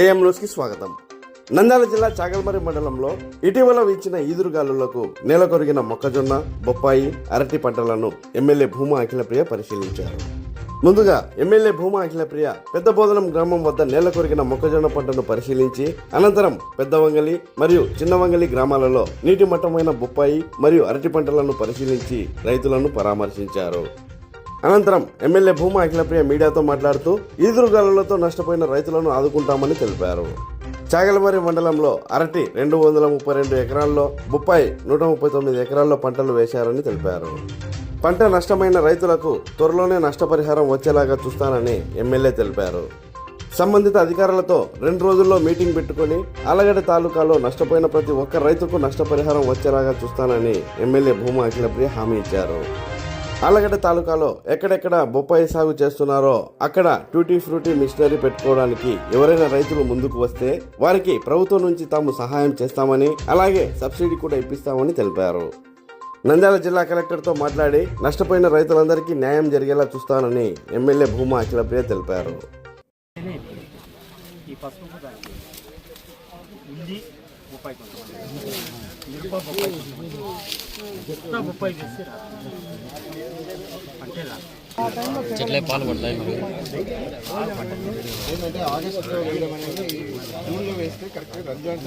AM న్యూస్కి స్వాగతం. నంద్యాల జిల్లా చాగల్మరి మండలంలో ఇటీవల వీచిన ఈదురుగాలులకు నెలకొరిగిన మొక్కజొన్న బొప్పాయి అరటి పంటలను ఎమ్మెల్యే భూమా అఖిలప్రియ పరిశీలించారు. ముందుగా ఎమ్మెల్యే భూమా అఖిలప్రియ పెద్ద బోధనం గ్రామం వద్ద నేలకొరిగిన మొక్కజొన్న పంటను పరిశీలించి అనంతరం పెద్దవంగలి మరియు చిన్నవంగలి గ్రామాలలో నీటి మట్టమైన బొప్పాయి మరియు అరటి పంటలను పరిశీలించి రైతులను పరామర్శించారు. అనంతరం ఎమ్మెల్యే భూమా అఖిలప్రియ మీడియాతో మాట్లాడుతూ ఈదురుగాలులతో నష్టపోయిన రైతులను ఆదుకుంటామని తెలిపారు. చాగలమరి మండలంలో అరటి రెండు వందల ముప్పై రెండు ఎకరాల్లో బొప్పాయి నూట ముప్పై తొమ్మిది ఎకరాల్లో పంటలు వేశారని తెలిపారు. పంట నష్టమైన రైతులకు త్వరలోనే నష్టపరిహారం వచ్చేలాగా చూస్తానని ఎమ్మెల్యే తెలిపారు. సంబంధిత అధికారులతో రెండు రోజుల్లో మీటింగ్ పెట్టుకొని ఆలగడ్డ తాలూకాలో నష్టపోయిన ప్రతి ఒక్క రైతుకు నష్టపరిహారం వచ్చేలాగా చూస్తానని ఎమ్మెల్యే భూమా అఖిలప్రియ హామీ ఇచ్చారు. ఆలగడ్డ తాలూకాలో ఎక్కడెక్కడ బొప్పాయి సాగు చేస్తున్నారో అక్కడ టూటీ ఫ్రూటీ మిషనరీ పెట్టుకోవడానికి ఎవరైనా రైతులు ముందుకు వస్తే వారికి ప్రభుత్వం నుంచి తాము సహాయం చేస్తామని అలాగే సబ్సిడీ కూడా ఇప్పిస్తామని తెలిపారు. నంద్యాల జిల్లా కలెక్టర్తో మాట్లాడి నష్టపోయిన రైతులందరికీ న్యాయం జరిగేలా చూస్తానని ఎమ్మెల్యే భూమా అఖిలప్రియ తెలిపారు. ఈ పసుపు కొంతమంది మొత్తం బొప్పాయి వేసి రా అంతేలా చెట్లే పాలు పడతాయి. ఏంటంటే ఆగస్టులో వేయడం అనేది జూన్లో వేస్తే కరెక్ట్గా రంజాన్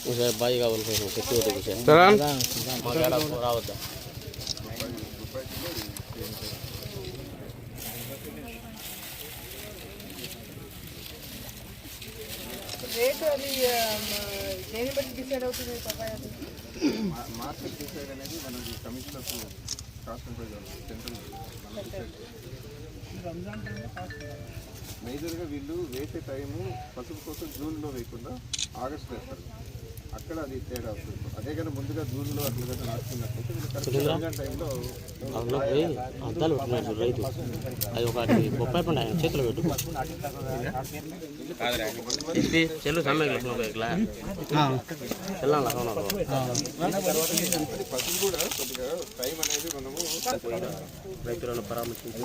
ఒకసారి బాయి కావాలి మాకు రావద్దా రేటు అది దేని బట్టి డిసైడ్ అవుతుంది? మార్కెట్ డిసైడ్ అనేది మనకి కమిషనర్స్ కాస్ట్ సెంట్రల్ మేజర్గా వీళ్ళు వేసే టైము పసుపు కోసం జూన్లో వేయకుండా ఆగస్ట్ వేస్తారు. అక్కడ అది తేడా వస్తుంది. అదే కానీ ముందుగా అట్లా చూడు రైతు. అది ఒకటి బొప్పాయి పండు ఆయన చేతిలో పెట్టు. ఇది చెల్లు సమ్మె చెల్లాలి పసుపు కూడా కొద్దిగా టైం అనేది మనము రైతులను పరామర్శించి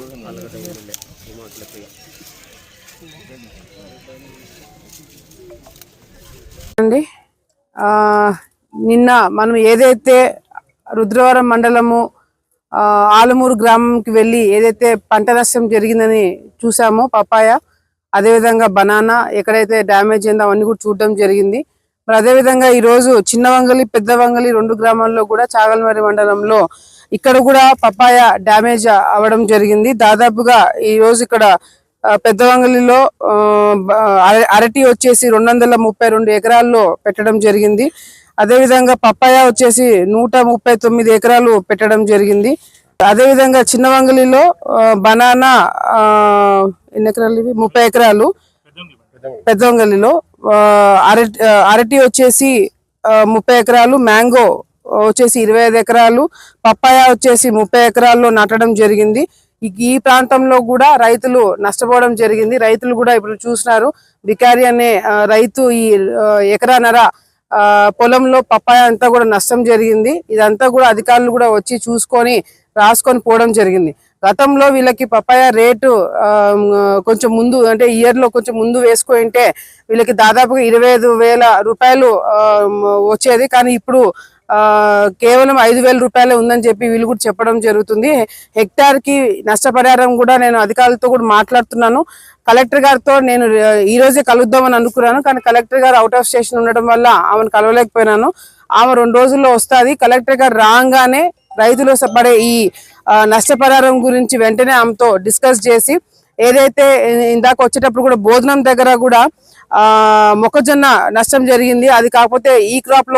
అండి. నిన్న మనం ఏదైతే రుద్రవరం మండలము ఆలమూరు గ్రామంకి వెళ్ళి ఏదైతే పంట నష్టం జరిగిందని చూసామో పపాయ అదేవిధంగా బనానా ఎక్కడైతే డ్యామేజ్ అయిందో అవన్నీ కూడా చూడడం జరిగింది. మరి అదేవిధంగా ఈరోజు చిన్న వంగలి పెద్ద వంగలి రెండు గ్రామాల్లో కూడా చాగల్మరి మండలంలో ఇక్కడ కూడా పపాయ డ్యామేజ్ అవ్వడం జరిగింది. దాదాపుగా ఈ రోజు ఇక్కడ పెద్దవంగలిలో పెద్ద ఆ, అర- అరటి వచ్చేసి రెండు వందల ముప్పై రెండు ఎకరాల్లో పెట్టడం జరిగింది. అదేవిధంగా పప్పాయ వచ్చేసి నూట ముప్పై తొమ్మిది ఎకరాలు పెట్టడం జరిగింది. అదేవిధంగా చిన్నవంగలిలో బనానా ఎన్ని ఎకరాలు ఇవి? ముప్పై ఎకరాలు పెద్దవంగలిలో అరటి అరటి వచ్చేసి ముప్పై ఎకరాలు మ్యాంగో వచ్చేసి ఇరవై ఐదు ఎకరాలు పప్పాయ వచ్చేసి ముప్పై ఎకరాల్లో నాటడం జరిగింది. ఈ- ప్రాంతంలో కూడా రైతులు నష్టపోవడం జరిగింది. రైతులు కూడా ఇప్పుడు చూసినారు. బికారి అనే రైతు ఈ ఎకరానర పొలంలో పప్పాయ అంతా కూడా నష్టం జరిగింది. ఇదంతా కూడా అధికారులు కూడా వచ్చి చూసుకొని రాసుకొని పోవడం జరిగింది. గతంలో వీళ్ళకి పప్పాయ రేటు కొంచెం ముందు అంటే ఇయర్లో కొంచెం ముందు వేసుకుంటే వీళ్ళకి దాదాపుగా ఇరవై ఐదు వేల రూపాయలు వచ్చేది. కానీ ఇప్పుడు కేవలం ఐదు వేల రూపాయలే ఉందని చెప్పి వీళ్ళు కూడా చెప్పడం జరుగుతుంది. హెక్టార్కి నష్టపరిహారం కూడా నేను అధికారులతో కూడా మాట్లాడుతున్నాను. కలెక్టర్ గారితో నేను ఈ రోజే కలుద్దామని అనుకున్నాను. కానీ కలెక్టర్ గారు అవుట్ ఆఫ్ స్టేషన్ ఉండడం వల్ల ఆమెను కలవలేకపోయినాను. ఆమె రెండు రోజుల్లో వస్తుంది. కలెక్టర్ గారు రాగానే రైతులు పడే ఈ నష్టపరిహారం గురించి వెంటనే ఆమెతో డిస్కస్ చేసి ఏదైతే ఇందాక వచ్చేటప్పుడు కూడా భోజనం దగ్గర కూడా ఆ మొక్కజొన్న నష్టం జరిగింది. అది కాకపోతే ఈ క్రాప్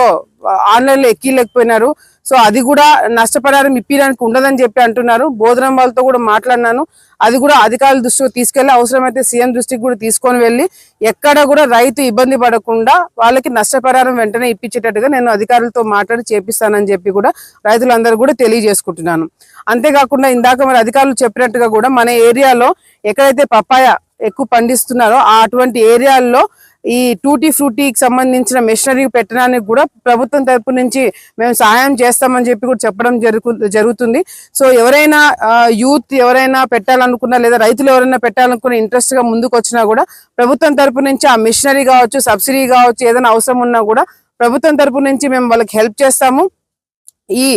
ఆన్లైన్లో ఎక్కిలేకపోయినారు. సో అది కూడా నష్టపరిహారం ఇప్పించడానికి ఉండదని చెప్పి అంటున్నారు. బోధనం వాళ్ళతో కూడా మాట్లాడినాను. అది కూడా అధికారుల దృష్టికి తీసుకెళ్ళి అవసరమైతే సీఎం దృష్టికి కూడా తీసుకొని వెళ్ళి ఎక్కడ కూడా రైతు ఇబ్బంది పడకుండా వాళ్ళకి నష్టపరిహారం వెంటనే ఇప్పించేటట్టుగా నేను అధికారులతో మాట్లాడి చేపిస్తానని చెప్పి కూడా రైతులందరూ కూడా తెలియజేసుకుంటున్నాను. అంతేకాకుండా ఇందాక మరి అధికారులు చెప్పినట్టుగా కూడా మన ఏరియాలో ఎక్కడైతే పప్పాయ ఎక్కువ పండిస్తున్నారో ఆ అటువంటి ఏరియాల్లో ఈ టూటీ ఫ్రూటీకి సంబంధించిన మెషినరీ పెట్టడానికి కూడా ప్రభుత్వం తరపు నుంచి మేము సహాయం చేస్తామని చెప్పి కూడా చెప్పడం జరుగు జరుగుతుంది. సో ఎవరైనా యూత్ ఎవరైనా పెట్టాలనుకున్నా లేదా రైతులు ఎవరైనా పెట్టాలనుకున్న ఇంట్రెస్ట్గా ముందుకు వచ్చినా కూడా ప్రభుత్వం తరపు నుంచి ఆ మిషనరీ కావచ్చు సబ్సిడీ కావచ్చు ఏదైనా అవసరం ఉన్నా కూడా ప్రభుత్వం తరపు నుంచి మేము వాళ్ళకి హెల్ప్ చేస్తాము. ఈ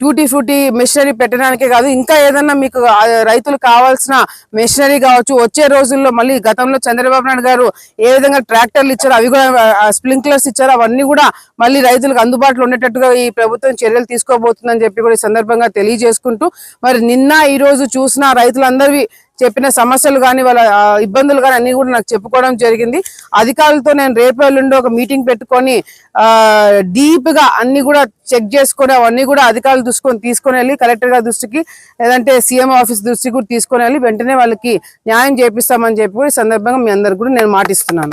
టూటీ ఫ్రూటీ మెషినరీ పెట్టడానికే కాదు ఇంకా ఏదన్నా మీకు రైతులు కావాల్సిన మెషినరీ కావచ్చు వచ్చే రోజుల్లో మళ్ళీ గతంలో చంద్రబాబు నాయుడు గారు ఏ విధంగా ట్రాక్టర్లు ఇచ్చారు అవి కూడా స్ప్రింక్లర్స్ ఇచ్చారు అవన్నీ కూడా మళ్ళీ రైతులకు అందుబాటులో ఉండేటట్టుగా ఈ ప్రభుత్వం చర్యలు తీసుకోబోతుందని చెప్పి కూడా ఈ సందర్భంగా తెలియజేసుకుంటూ మరి నిన్న ఈ రోజు చూసిన రైతులందరివి చెప్పిన సమస్యలు కానీ వాళ్ళ ఇబ్బందులు కానీ అన్ని కూడా నాకు చెప్పుకోవడం జరిగింది. అధికారులతో నేను రేపు ఎల్లుండి ఒక మీటింగ్ పెట్టుకొని డీప్గా అన్ని కూడా చెక్ చేసుకొని అవన్నీ కూడా అధికారులు దృష్టికొని తీసుకొని వెళ్ళి కలెక్టర్ గారి దృష్టికి లేదంటే సీఎం ఆఫీస్ దృష్టికి కూడా తీసుకొని వెళ్ళి వెంటనే వాళ్ళకి న్యాయం చేపిస్తామని చెప్పి కూడా సందర్భంగా మీ అందరికి కూడా నేను మాటిస్తున్నాను.